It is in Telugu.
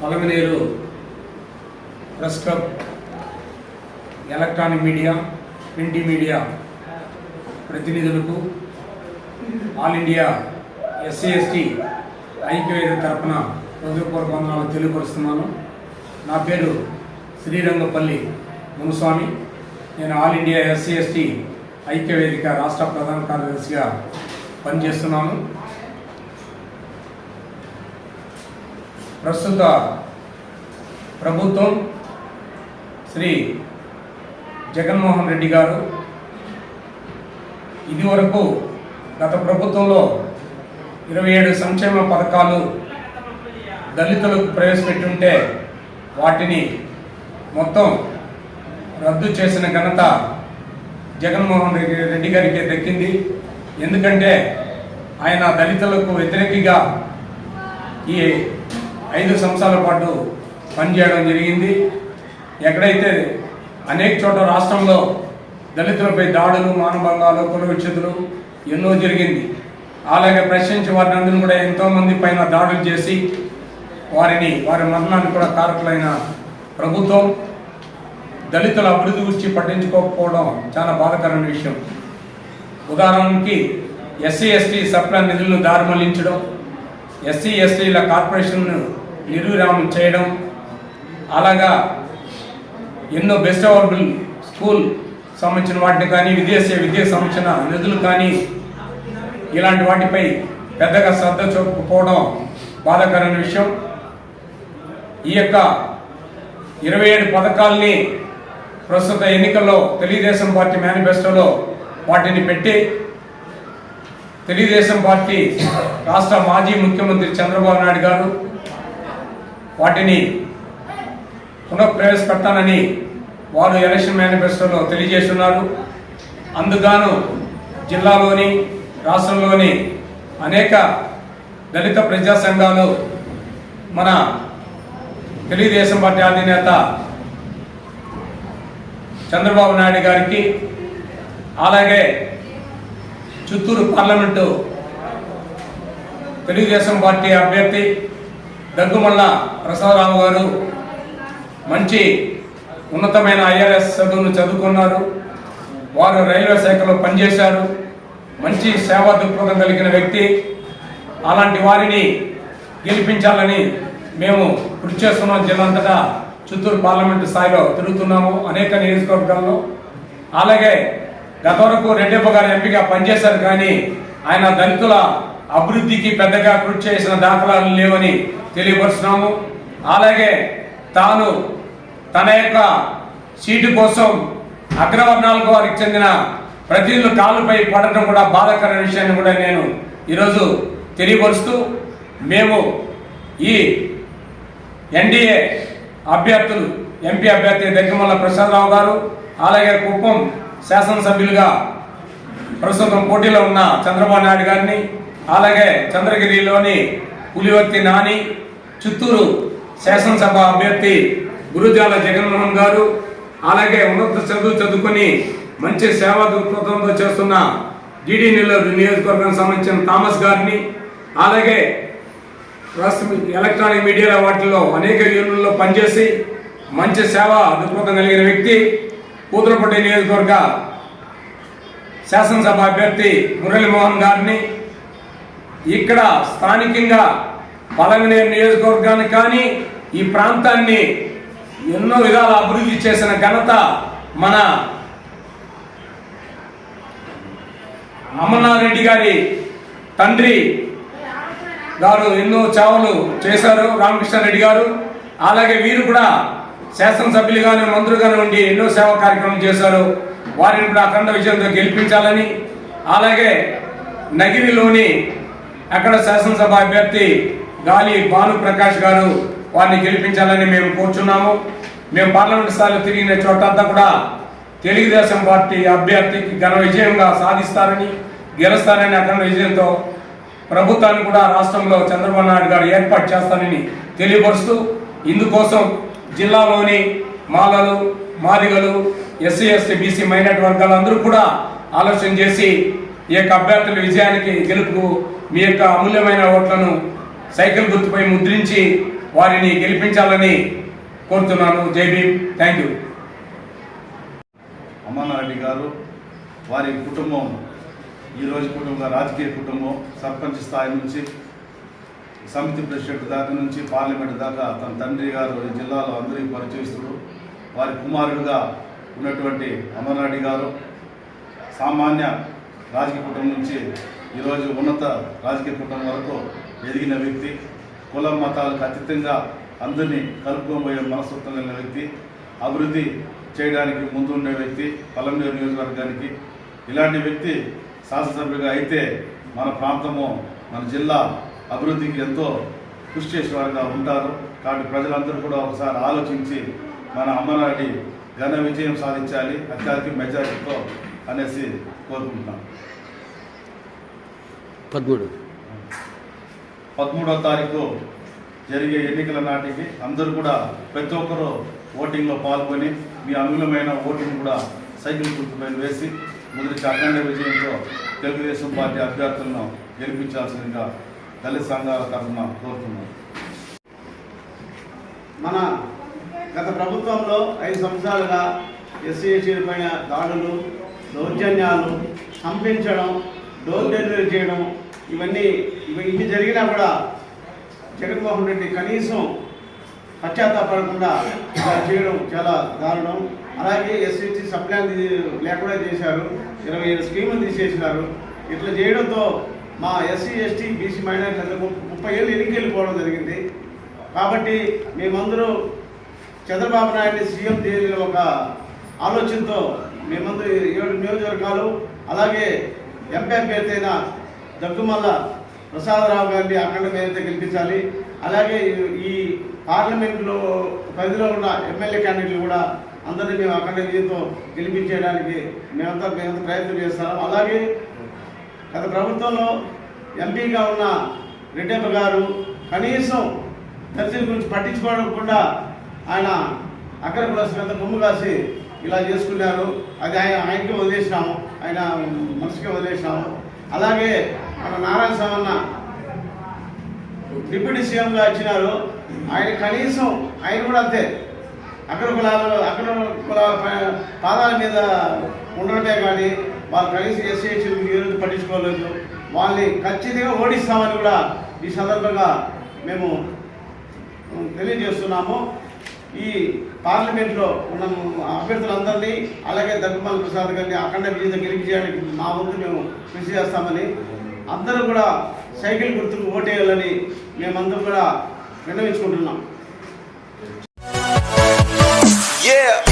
Palamaneru press club electronic media print media ప్రతినిధులకు ఆల్ ఇండియా ఎస్సీ ఎస్టీ ఐక్యవేద తరపున హృదయపూర్వక వందనాలు తెలియపరుస్తున్నాను. నా పేరు శ్రీరంగపల్లి మునుస్వామి. నేను ఆల్ ఇండియా ఎస్సీ ఎస్టీ ఐక్యవేదిక రాష్ట్ర ప్రధాన కార్యదర్శిగా పనిచేస్తున్నాను. ప్రస్తుత ప్రభుత్వం శ్రీ జగన్మోహన్ రెడ్డి గారు ఇదివరకు గత ప్రభుత్వంలో ఇరవై ఏడు సంక్షేమ పథకాలు దళితులకు ప్రవేశపెట్టుంటే వాటిని మొత్తం రద్దు చేసిన ఘనత జగన్మోహన్ రెడ్డి రెడ్డి గారికి దక్కింది. ఎందుకంటే ఆయన దళితులకు వ్యతిరేకంగా ఈ ఐదు సంవత్సరాల పాటు పనిచేయడం జరిగింది. ఎక్కడైతే అనేక చోట్ల రాష్ట్రంలో దళితులపై దాడులు మానభంగాలు కుల ఎన్నో జరిగింది. అలాగే ప్రశ్నించి వారిని అందరూ కూడా ఎంతోమంది పైన దాడులు చేసి వారిని వారి మరణానికి కూడా కారకులైన ప్రభుత్వం దళితుల అభివృద్ధి గురించి పట్టించుకోకపోవడం చాలా బాధాకరమైన విషయం. ఉదాహరణకి ఎస్సీ ఎస్టీ సప్లా నిధులను దారి ఎస్సీ ఎస్టీల కార్పొరేషన్ను నిర్విరామం చేయడం అలాగా ఎన్నో బెస్ట్ అవైలబుల్ స్కూల్ సంబంధించిన వాటిని కానీ విదేశీ విద్యకు సంబంధించిన నిధులు కానీ ఇలాంటి వాటిపై పెద్దగా శ్రద్ధ చూపకపోవడం బాధాకరమైన విషయం. ఈ యొక్క ఇరవై ఏడు పథకాల్ని ప్రస్తుత ఎన్నికల్లో తెలుగుదేశం పార్టీ మేనిఫెస్టోలో వాటిని పెట్టి తెలుగుదేశం పార్టీ రాష్ట్ర మాజీ ముఖ్యమంత్రి చంద్రబాబు నాయుడు గారు వాటిని పునఃప్రవేశపెట్టానని వారు ఎలక్షన్ మేనిఫెస్టోలో తెలియజేస్తున్నారు. అందుగాను జిల్లాలోని రాష్ట్రంలోని అనేక దళిత ప్రజా సంఘాలు మన తెలుగుదేశం పార్టీ అధినేత చంద్రబాబు నాయుడు గారికి అలాగే చిత్తూరు పార్లమెంటు తెలుగుదేశం పార్టీ అభ్యర్థి దగ్గుమల్ల ప్రసాదరావు గారు మంచి ఉన్నతమైన ఐఆర్ఎస్ చదువును చదువుకున్నారు. వారు రైల్వే శాఖలో పనిచేశారు. మంచి సేవా దృక్పథం కలిగిన వ్యక్తి. అలాంటి వారిని గెలిపించాలని మేము కృషి చేస్తున్నాం. జిల్లంతటా చిత్తూరు పార్లమెంటు స్థాయిలో తిరుగుతున్నాము. అనేక నియోజకవర్గాల్లో. అలాగే గత వరకు రెడ్డప్ప గారు ఎంపీగా పనిచేశారు కానీ ఆయన దళితుల అభివృద్ధికి పెద్దగా కృషి చేసిన దాఖలాలు లేవని తెలియపరుస్తున్నాము. అలాగే తాను తన యొక్క సీటు కోసం అగ్రవర్ణాలకు వారికి చెందిన ప్రతినిధులు కాళ్ళపై పడటం కూడా బాధాకరమైన విషయాన్ని కూడా నేను ఈరోజు తెలియపరుస్తూ మేము ఈ ఎన్డీఏ అభ్యర్థులు ఎంపీ అభ్యర్థి దగ్గమల్ల ప్రసాదరావు గారు అలాగే కుప్పం శాసనసభ్యులుగా ప్రస్తుతం పోటీలో ఉన్న చంద్రబాబు నాయుడు గారిని అలాగే చంద్రగిరిలోని పులివర్తి నాని చిత్తూరు శాసనసభ అభ్యర్థి గురుజాల జగన్మోహన్ గారు అలాగే ఉన్నత చదువు చదువుకొని మంచి సేవా దృక్పథంతో చేస్తున్న డిడి నెల్లూరు నియోజకవర్గానికి సంబంధించిన థామస్ గారిని అలాగే రాష్ట్ర ఎలక్ట్రానిక్ మీడియా వాటిల్లో అనేక యూనియన్లలో పనిచేసి మంచి సేవ దృక్పథం కలిగిన వ్యక్తి కూతురుపట్టి నియోజకవర్గ శాసనసభ అభ్యర్థి మురళీమోహన్ గారిని ఇక్కడ స్థానికంగా పలమనేరు నియోజకవర్గాన్ని కానీ ఈ ప్రాంతాన్ని ఎన్నో విధాల అభివృద్ధి చేసిన ఘనత మన అమర్నాథ్ గారి తండ్రి గారు ఎన్నో చావలు చేశారు రామకృష్ణారెడ్డి గారు. అలాగే వీరు కూడా శాసనసభ్యులుగాను మంత్రులుగాను ఉండి ఎన్నో సేవా కార్యక్రమం చేశారు. వారిని కూడా అఖండ విజయంతో గెలిపించాలని అలాగే నగిరిలోని అక్కడ శాసనసభ అభ్యర్థి గాలి భాను ప్రకాష్ గారు వారిని గెలిపించాలని మేము కోరుచున్నాము. మేము పార్లమెంట్ స్థాయిలో తిరిగిన చోటంతా కూడా తెలుగుదేశం పార్టీ అభ్యర్థికి ఘన విజయంగా సాధిస్తారని గెలుస్తారని అఖండ విజయంతో ప్రభుత్వాన్ని కూడా రాష్ట్రంలో చంద్రబాబు నాయుడు గారు ఏర్పాటు చేస్తానని తెలియపరుస్తూ ఇందుకోసం జిల్లాలోని మాలలు మాదిగలు ఎస్సీ ఎస్టీ బీసీ మైనార్టీ వర్గాలందరూ కూడా ఆలోచన చేసి ఈ యొక్క అభ్యర్థుల విజయానికి గెలుపుకు మీ యొక్క అమూల్యమైన ఓట్లను సైకిల్ గుర్తుపై ముద్రించి వారిని గెలిపించాలని కోరుతున్నాను. జై భీమ్. Thank you. అమర్నారెడ్డి గారు వారి కుటుంబం ఈరోజు కుటుంబ రాజకీయ కుటుంబం సర్పంచ్ స్థాయి నుంచి సమితి ప్రెసిడెంట్ దాకా నుంచి పార్లమెంట్ దాకా తన తండ్రి గారు ఈ జిల్లాలో అందరికీ పరిచయిస్తుడు వారి కుమారుడుగా ఉన్నటువంటి అమర్నాడి గారు సామాన్య రాజకీయ కుటుంబం నుంచి ఈరోజు ఉన్నత రాజకీయ కుటుంబం వరకు ఎదిగిన వ్యక్తి కుల మతాలకు అతీతంగా అందరినీ కలుపుకోబోయే మనస్తత్వం కలిగిన వ్యక్తి అభివృద్ధి చేయడానికి ముందుండే వ్యక్తి పలంనేరు నియోజకవర్గానికి. ఇలాంటి వ్యక్తి శాసనసభ్యుగా అయితే మన ప్రాంతము మన జిల్లా అభివృద్ధికి ఎంతో కృషి చేసే వారుగా ఉంటారు. కాబట్టి ప్రజలందరూ కూడా ఒకసారి ఆలోచించి మన అమ్మనాడి ఘన విజయం సాధించాలి అత్యధిక మెజారిటీతో అనేసి కోరుకుంటున్నాను పదమూడు. పదమూడవ తారీఖు జరిగే ఎన్నికల నాటికి అందరూ కూడా ప్రతి ఒక్కరూ ఓటింగ్లో పాల్గొని మీ అమూల్యమైన ఓటింగ్ కూడా సైకిల్ గుర్తుపై వేసి ముదిరి అఖండ విజయంతో తెలుగుదేశం పార్టీ అభ్యర్థులను గెలిపించాల్సిందిగా దళిత సంఘాల తరఫున కోరుతున్నాను. మన గత ప్రభుత్వంలో ఐదు సంవత్సరాలుగా ఎస్సీ ఎస్టీల పైన దాడులు దౌర్జన్యాలు పంపించడం డోర్ డెలివరీ చేయడం ఇవన్నీ ఇవి జరిగినా కూడా జగన్మోహన్ రెడ్డి కనీసం పశ్చాత్తాపడకుండా ఇలా చేయడం చాలా దారుణం. అలాగే ఎస్సీటీ సప్లాన్ లేకుండా చేశారు. ఇరవై ఏడు స్కీములు తీసేసినారు. ఇట్లా చేయడంతో మా ఎస్సీ ఎస్టీ బీసీ మైనారిటీలందరూ ముప్పై ఏళ్ళు ఎన్నికెళ్ళిపోవడం జరిగింది. కాబట్టి మేమందరూ చంద్రబాబు నాయుడిని సీఎం చేయాలని ఒక ఆలోచనతో మేమందరూ ఏడు నియోజకవర్గాలు అలాగే ఎంపీ అభ్యర్థి అయిన దగ్గుమల్ల ప్రసాదరావు గారిని అఖండ మేరతో గెలిపించాలి. అలాగే ఈ- ఈ పార్లమెంట్లో పరిధిలో ఉన్న ఎమ్మెల్యే క్యాండిడేట్లు కూడా అందరినీ మేము అఖండ విజయంతో గెలిపించేయడానికి మేమంతా మేమంతా ప్రయత్నం చేస్తాము అలాగే గత ప్రభుత్వంలో ఎంపీగా ఉన్న రెడ్డప్ప గారు కనీసం దళితుల గురించి పట్టించుకోకుండా ఆయన అగ్ర కులస్తులంతా గుమ్ము కాసి ఇలా చేసుకున్నారు. అది ఆయన ఆయనకి వదిలేసినాము. ఆయన మనసుకే వదిలేసినాము. అలాగే మన నారాయణ సామన్న డిప్యూటీ సీఎంగా ఇచ్చినారు. ఆయన కనీసం ఆయన కూడా అంతే. అగ్ర కులాలు అగ్ర కుల పాదాల మీద ఉండటమే కానీ వాళ్ళు కనీసం ఎస్సీ ఎస్టీ పట్టించుకోలేదు. వాళ్ళని ఖచ్చితంగా ఓడిస్తామని కూడా ఈ సందర్భంగా మేము తెలియజేస్తున్నాము. ఈ పార్లమెంట్లో ఉన్న అభ్యర్థులందరినీ అలాగే దగ్గుమల్ ప్రసాద్ గారిని అఖండ విజేత గెలిపించడానికి మా ముందు మేము కృషి చేస్తామని అందరూ కూడా సైకిల్ గుర్తుకు ఓటేయాలని మేమందరం కూడా విన్నవించుకుంటున్నాం. Yeah!